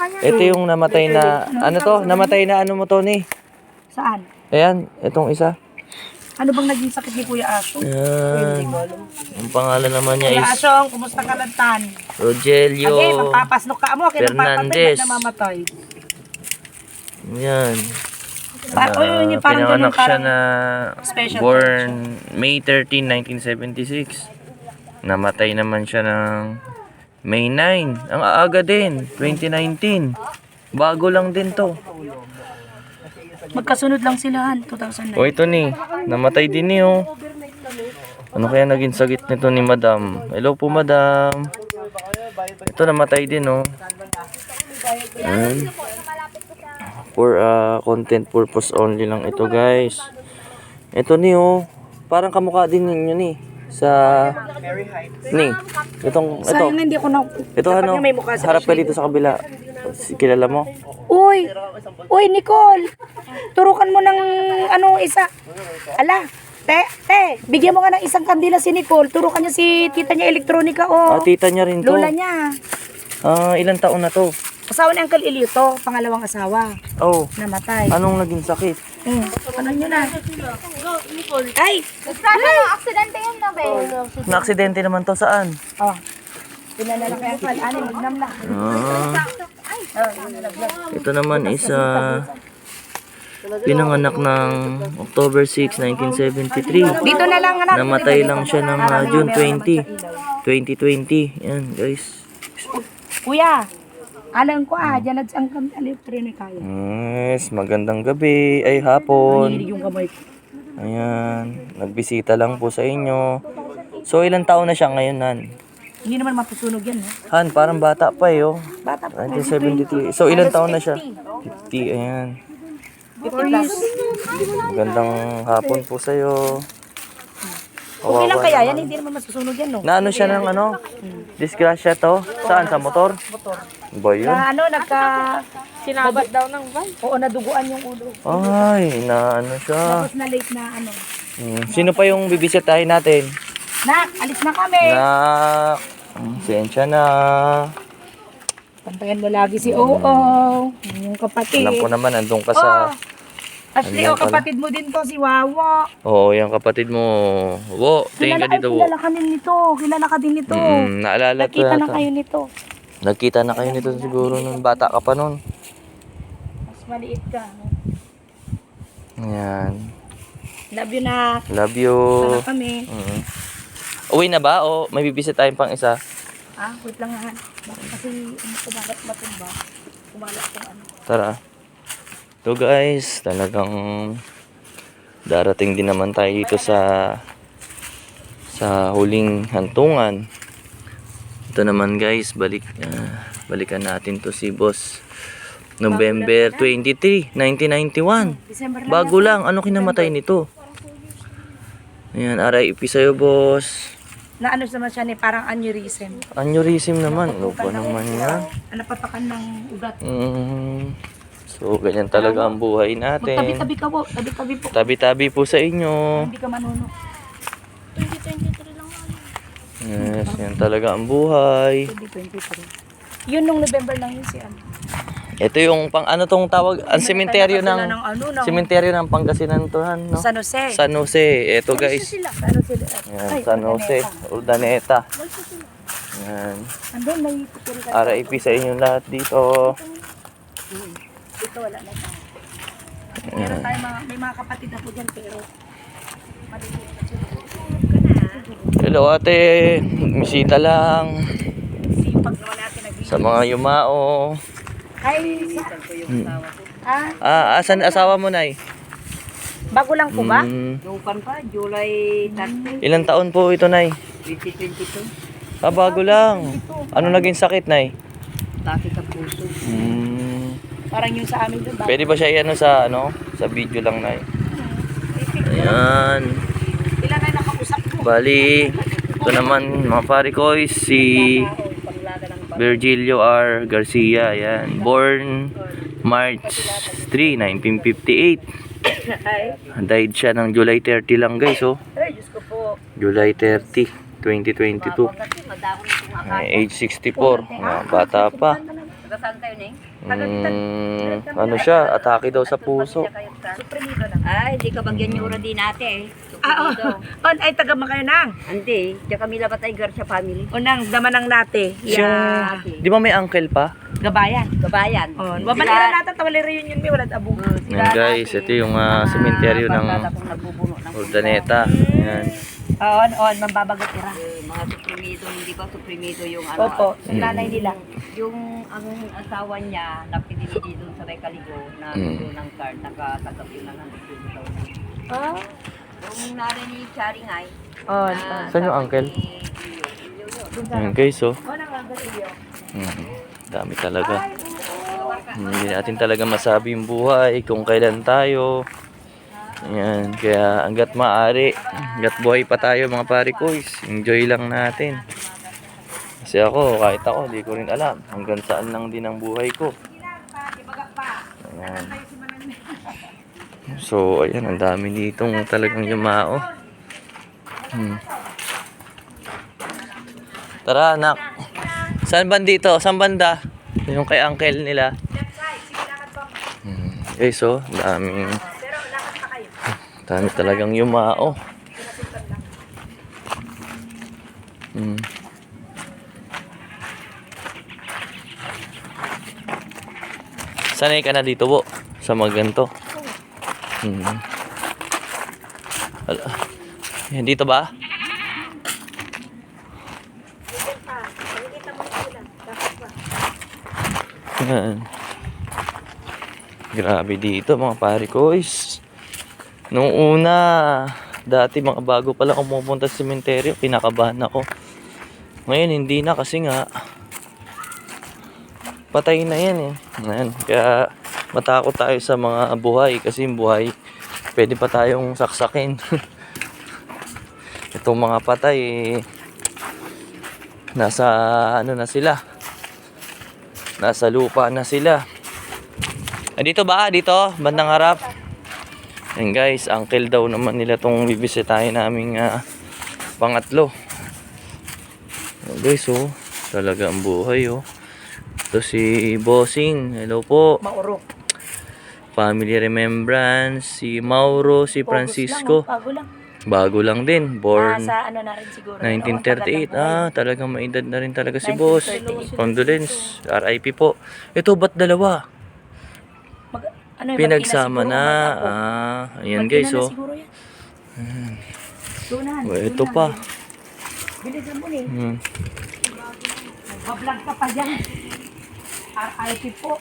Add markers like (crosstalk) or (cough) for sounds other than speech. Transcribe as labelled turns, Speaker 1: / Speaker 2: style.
Speaker 1: kanya.
Speaker 2: Ito yung namatay na, ano to? Namatay na ano mo, Tony?
Speaker 1: Saan?
Speaker 2: Ayan, itong isa.
Speaker 1: Ano bang naging sakit ni Kuya Aso?
Speaker 2: Ayan. Ang pangalan naman niya
Speaker 1: Kuya
Speaker 2: is
Speaker 1: Asong, kumusta ka lantan?
Speaker 2: Rogelio.
Speaker 1: Okay, magpapasnok ka mo. Kaya
Speaker 2: Fernandez.
Speaker 1: ba't namamatay?
Speaker 2: Yan.
Speaker 1: Pa yun, yung parang ganun,
Speaker 2: pinanganak siya
Speaker 1: parang
Speaker 2: na
Speaker 1: special
Speaker 2: born May 13, 1976. Namatay naman siya ng May 9. Ang aaga din, 2019. Bago lang din to.
Speaker 1: Magkasunod lang sila, han, 2009.
Speaker 2: O ito ni, namatay din ni oh. Ano kaya naging sagit nito ni madam? Hello po madam. Ito namatay din oh. Ayan. For uh, content purpose only lang ito guys. Ito ni oh. Parang kamukha din ninyo ni. Sa... Ni. Itong, ito.
Speaker 1: Sayang hindi ako na...
Speaker 2: Ito ano,
Speaker 1: nga may mukha sa
Speaker 2: harap ka dito sa kabila. Si- Kilala mo?
Speaker 1: Uy! Uy, Nicole! Turukan mo ng ano, isa. Ala, te, te, bigyan mo nga ng isang kandila si Nicole. Turukan niya si tita niya elektronika o
Speaker 2: Ah, tita niya rin to.
Speaker 1: lola niya.
Speaker 2: Ah, ilang taon na to?
Speaker 1: Asawa ni Uncle Elio to, pangalawang asawa.
Speaker 2: Oh,
Speaker 1: Namatay.
Speaker 2: anong naging sakit?
Speaker 1: Hmm. Ano nyo na? Ay!
Speaker 3: aksidente yun na ba?
Speaker 2: Na-aksidente naman to saan?
Speaker 1: Oh. Pinala lang kay Uncle. Ano, magnam na.
Speaker 2: Ah, ito naman is ah, pinanganak ng October 6, 1973.
Speaker 1: Dito na lang, anak.
Speaker 2: Namatay lang siya ng ah, June 20, 2020. Yan guys.
Speaker 1: Kuya, alam ko ah, dyan ang kami elektronika yun.
Speaker 2: Yes, magandang gabi. Ay, hapon.
Speaker 1: Hinilig yung kamay ko.
Speaker 2: Ayan, nagbisita lang po sa inyo. So, ilang taon na siya ngayon, Han?
Speaker 1: Hindi naman mapusunog yan, eh.
Speaker 2: Han, parang bata pa eh, oh.
Speaker 1: Bata pa.
Speaker 2: 1973. So, ilang taon na siya? 50, ayan.
Speaker 1: 50 plus.
Speaker 2: Magandang hapon po sa'yo.
Speaker 1: Okay lang kaya yan, hindi naman masusunog yan, no?
Speaker 2: Na ano siya ng ano? Disgrasya to? Saan? Sa motor?
Speaker 1: Motor.
Speaker 2: Ba yun?
Speaker 1: Na ano, nagka...
Speaker 3: Sinabat daw ng van.
Speaker 1: Oo, naduguan yung ulo.
Speaker 2: Ay, na ano siya.
Speaker 1: Tapos na late na ano.
Speaker 2: Hmm, Sino pa yung bibisitahin natin?
Speaker 1: Nak, alis na kami.
Speaker 2: Na... Hmm, Sensya na.
Speaker 1: Pantayan mo lagi si Oo, yung kapatid.
Speaker 2: Alam ko naman, andun ka
Speaker 1: Oh,
Speaker 2: sa...
Speaker 1: Ashley,
Speaker 2: Andyan
Speaker 1: oh,
Speaker 2: pala.
Speaker 1: kapatid mo din to, si Wawa.
Speaker 2: Oo, yung kapatid mo. Wo, tingin ka dito, wo.
Speaker 1: kilala ka din nito. Kilala ka din nito.
Speaker 2: Mm, naalala
Speaker 1: Nakita na
Speaker 2: yata.
Speaker 1: kayo nito.
Speaker 2: Nagkita na kayo nito siguro nung bata ka pa nun.
Speaker 1: Mas maliit ka. no?
Speaker 2: Ayan.
Speaker 1: Love you na.
Speaker 2: Love you.
Speaker 1: Sana kami.
Speaker 2: Mm. Uwi na ba o may bibisit tayong pang isa?
Speaker 1: Ah, wait lang ha. Bakit kasi ano ko bakit matumba? Kumalat tong ano.
Speaker 2: Tara. So guys, talagang darating din naman tayo dito sa sa huling hantungan. Ito naman guys, balik ah, balikan natin to si Boss. November 23, 1991.
Speaker 1: December lang.
Speaker 2: Bago lang, ano kinamatay nito? Ayan, RIP sa'yo, boss.
Speaker 1: Na ano naman siya ni parang aneurysm.
Speaker 2: Aneurysm naman. Ano ba naman yan?
Speaker 1: Ano papakan ng ugat.
Speaker 2: Mm, so, ganyan talaga ang buhay natin.
Speaker 1: Magtabi-tabi ka po. Tabi-tabi po.
Speaker 2: Tabi-tabi po sa inyo.
Speaker 1: Hindi ka manuno.
Speaker 3: 2023 lang ako.
Speaker 2: Yes, yan talaga ang buhay.
Speaker 1: 2023. Yun nung November lang yun si ano.
Speaker 2: Ito yung pang ano tong tawag, ang sementeryo
Speaker 1: Sila
Speaker 2: ng
Speaker 1: ng ano, ng
Speaker 2: sementeryo ng Pangasinan to, han, no?
Speaker 1: San Jose.
Speaker 2: San Jose. Ito guys.
Speaker 1: San Jose.
Speaker 2: Yan,
Speaker 1: Ay,
Speaker 2: San Jose, Urdaneta. Yan.
Speaker 1: Andun, may.
Speaker 2: RIP sa inyo lahat dito.
Speaker 1: Ito wala na tayo. Meron tayo mga, may mga kapatid ako dyan pero maliliit na sila.
Speaker 2: Hello ate, misita lang
Speaker 1: Sipag naman natin nag
Speaker 2: sa mga yumao.
Speaker 1: Ay, sa... Ah,
Speaker 2: Ah, asan asawa mo, Nay?
Speaker 1: bago lang po ba?
Speaker 2: Mm,
Speaker 1: Lupan pa, July 30,
Speaker 2: ilang taon po ito, Nay?
Speaker 1: 2022.
Speaker 2: Ah, bago lang. Ano naging sakit, Nay?
Speaker 1: Bakit ka puso?
Speaker 2: Mm,
Speaker 1: Parang yung sa amin doon.
Speaker 2: pwede ba siya i-ano sa, ano, sa video lang, Nay? Ayan.
Speaker 1: Ilan na nakausap ko?
Speaker 2: Bali, ito naman, mga pare ko, si Virgilio R. Garcia. Ayan. Born March 3, 1958.
Speaker 1: Ay,
Speaker 2: Died siya ng July 30 lang, guys, oh. July 30, 2022.
Speaker 1: Kasi madamo na itong
Speaker 2: Ay, age 64. Mga bata pa.
Speaker 4: Saan kayo, Neng?
Speaker 2: Mm, ano siya, atake daw sa puso.
Speaker 4: Ay, hindi ka bagyan yung din ate eh.
Speaker 1: Ah, oh. (laughs) On, ay, taga kayo nang.
Speaker 4: Hindi, diyan kami labat ay Garcia family.
Speaker 1: Unang damanang nate.
Speaker 2: Yung,
Speaker 1: Ya.
Speaker 2: di ba may uncle pa?
Speaker 1: Gabayan.
Speaker 4: Kabayan.
Speaker 1: On, wamanira natin tawali reunion mi wala abo.
Speaker 2: Yan guys, ito yung uh, sementeryo ng Urdaneta. Ayan.
Speaker 1: On, on, mambabagot ira.
Speaker 4: Eh, mga supremido, hindi ba supremido yung ano?
Speaker 1: Opo, sa nanay nila.
Speaker 4: Yung ang asawa niya, napinili doon sa may kaligo, na
Speaker 2: Mm.
Speaker 4: ng card, nakatanggap yun ng 100,000.
Speaker 1: Ah,
Speaker 4: Yung nari ni Charingay,
Speaker 1: on,
Speaker 4: na.
Speaker 2: Saan yung uncle?
Speaker 4: ni Iyo, Iyo yun.
Speaker 2: Ayan guys, oh.
Speaker 1: Gatilyo.
Speaker 2: Mm, dami talaga. Hindi natin talaga masabi yung buhay, kung kailan tayo. Ayan, kaya hanggat maaari, hanggat buhay pa tayo mga pare koys, enjoy lang natin. Kasi ako, kahit ako, di ko rin alam hanggang saan lang din ang buhay ko. Ayan. So, ayan, ang dami ditong talagang yumao. Hmm. Tara, anak. Saan ba dito? Saan banda? Yung kay uncle nila. Hmm. Guys, oh, daming... Dami talagang yumao. Hmm. Sanay ka na dito, bo? Sa mga ganito? Hmm. Ala. Yan, dito ba? Yan. Grabe dito mga pare ko is. Nung una, dati mga bago pa lang pumupunta sa sementeryo, pinakabahan ako. Ngayon hindi na kasi nga patay na yan eh. Ngayon, kaya matakot tayo sa mga buhay kasi yung buhay pwede pa tayong saksakin. (laughs) Itong mga patay nasa ano na sila. Nasa lupa na sila. Ah, dito ba? Dito? Bandang harap? Yan guys, uncle daw naman nila tong bibisitahin naming ah, pangatlo. Yan guys, oh. Talaga ang buhay, oh. Ito si Bossing. Hello po.
Speaker 1: Mauro.
Speaker 2: Family Remembrance. Si Mauro, si Francisco.
Speaker 1: Lang, oh, bago lang.
Speaker 2: Bago lang din. Born
Speaker 1: Nasa ano na rin siguro.
Speaker 2: 1938.
Speaker 1: Oo,
Speaker 2: Ah, talagang maedad na rin talaga si boss.
Speaker 1: 1938.
Speaker 2: Condolence. RIP po. Ito, ba't dalawa?
Speaker 1: Ano,
Speaker 2: Pinagsama na. Ah, ayan guys, oh.
Speaker 1: Dunahan,
Speaker 2: Oh, ito pa.
Speaker 1: Bilisan mo ni.
Speaker 2: Hmm.
Speaker 1: Bablog ka pa dyan. RIP po.